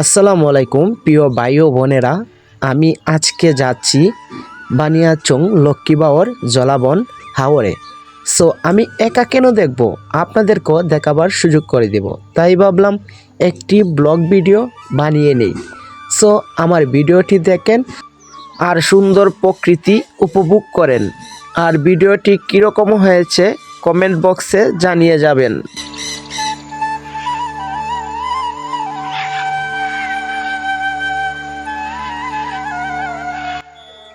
আসসালামু আলাইকুম, প্রিয় ভাই ও বোনেরা। আমি আজকে যাচ্ছি বানিয়াচং লক্ষ্মীবাওয়ার জলাবন হাওরে। সো আমি একা কেন দেখব? আপনাদেরকেও দেখাবার সুযোগ করে দেব। তাই ভাবলাম একটি ব্লগ ভিডিও বানিয়ে নেই। সো আমার ভিডিওটি দেখেন আর সুন্দর প্রকৃতি উপভোগ করেন। আর ভিডিওটি কীরকম হয়েছে কমেন্ট বক্সে জানিয়ে যাবেন।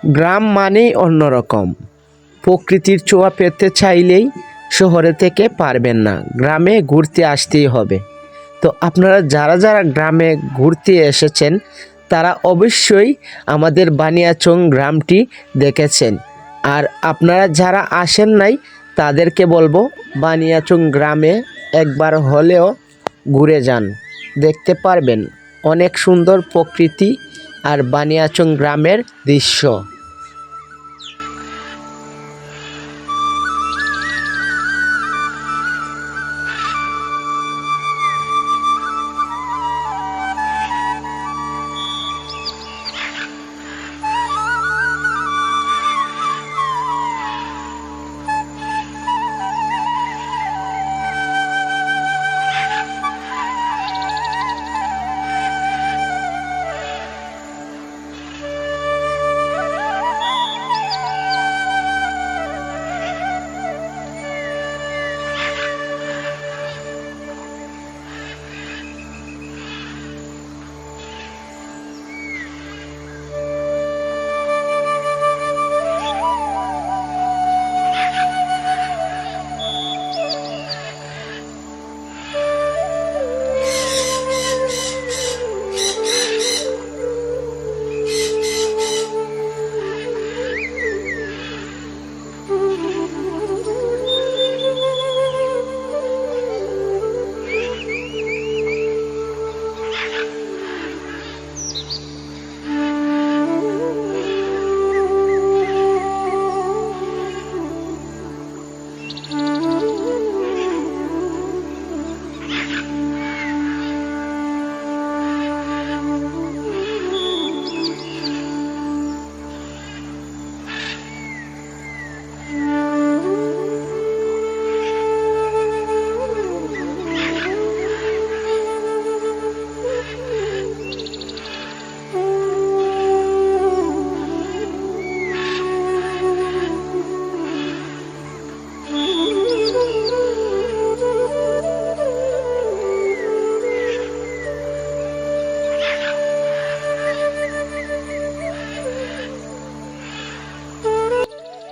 গ্রাম মানেই অন্যরকম। প্রকৃতির ছোঁয়া পেতে চাইলেই শহরে থেকে পারবেন না, গ্রামে ঘুরতে আসতেই হবে। তো আপনারা যারা যারা গ্রামে ঘুরতে এসেছেন, তারা অবশ্যই আমাদের বানিয়াচং গ্রামটি দেখেছেন। আর আপনারা যারা আসেন নাই, তাদেরকে বলব বানিয়াচং গ্রামে একবার হলেও ঘুরে যান। দেখতে পারবেন অনেক সুন্দর প্রকৃতি আর বানিয়াচং গ্রামের দৃশ্য।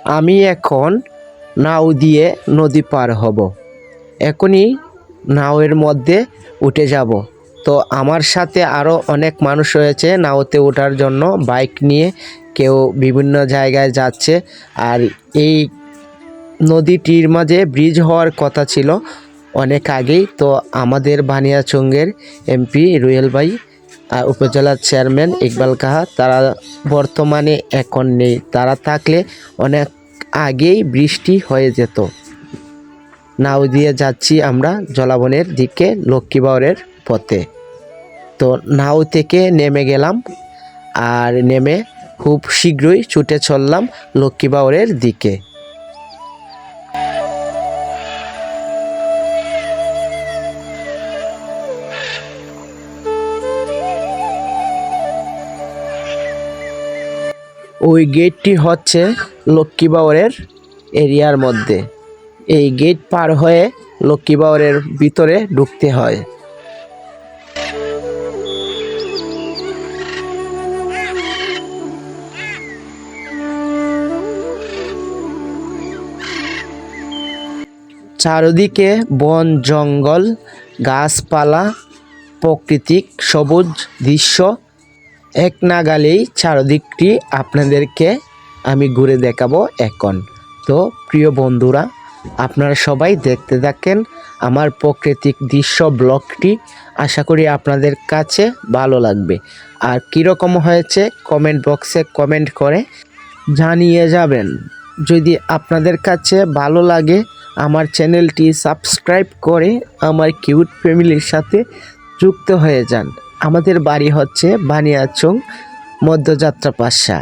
আমি এখন নাও দিয়ে নদী পার হব। এখনই নাওয়ের মধ্যে উঠে যাব। তো আমার সাথে আরও অনেক মানুষ রয়েছে নাওতে ওঠার জন্য। বাইক নিয়ে কেউ বিভিন্ন জায়গায় যাচ্ছে। আর এই নদীটির মাঝে ব্রিজ হওয়ার কথা ছিল অনেক আগেই। তো আমাদের বানিয়াচঙ্গের এমপি রুয়েল ভাই উপজেলার চেয়ারম্যান ইকবাল কাহা, তারা বর্তমানে এখন নেই। তারা থাকলে অনেক আগেই বৃষ্টি হয়ে যেত। নাও দিয়ে যাচ্ছি আমরা জলাবনের দিকে লক্ষ্মীবাউরের পথে। তো নাও থেকে নেমে গেলাম আর নেমে খুব শীঘ্রই ছুটে চললাম লক্ষ্মীবাউরের দিকে। ওই গেটটি হচ্ছে লক্ষ্মীবাউরের এরিয়ার মধ্যে। এই গেট পার হয়ে লক্ষ্মীবাউরের ভিতরে ঢুকতে হয়। চারদিকে বন, জঙ্গল, গাছপালা, প্রাকৃতিক সবুজ দৃশ্য এক নাগালেই চারদিকটি আপনাদেরকে আমি ঘুরে দেখাবো এখন। তো প্রিয় বন্ধুরা, আপনারা সবাই দেখতে থাকেন আমার প্রাকৃতিক দৃশ্য ব্লগটি। আশা করি আপনাদের কাছে ভালো লাগবে। আর কীরকম হয়েছে কমেন্ট বক্সে কমেন্ট করে জানিয়ে যাবেন। যদি আপনাদের কাছে ভালো লাগে, আমার চ্যানেলটি সাবস্ক্রাইব করে আমার কিউট ফ্যামিলির সাথে যুক্ত হয়ে যান। আমাদের বাড়ি হচ্ছে বানিয়াচং মধ্যযাত্রা পাশা।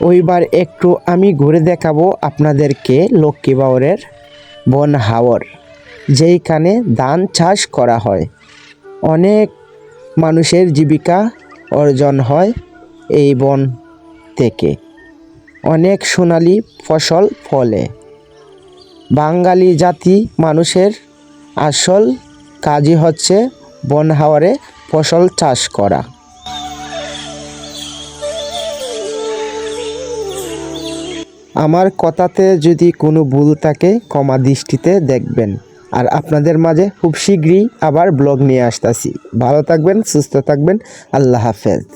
ওইবার একটু আমি ঘুরে দেখাবো আপনাদেরকে লক্ষ্মী বাউরের বন হাওর, যেইখানে ধান চাষ করা হয়। অনেক মানুষের জীবিকা অর্জন হয় এই বন থেকে। অনেক সোনালি ফসল ফলে। বাঙালি জাতি মানুষের আসল কাজই হচ্ছে বন হাওরে ফসল চাষ করা। আমার কথাতে যদি কোনো ভুল থাকে কমা দৃষ্টিতে দেখবেন। আর আপনাদের মাঝে খুব শীঘ্রই আবার ব্লগ নিয়ে আসতেছি। ভালো থাকবেন, সুস্থ থাকবেন। আল্লাহ হাফেজ।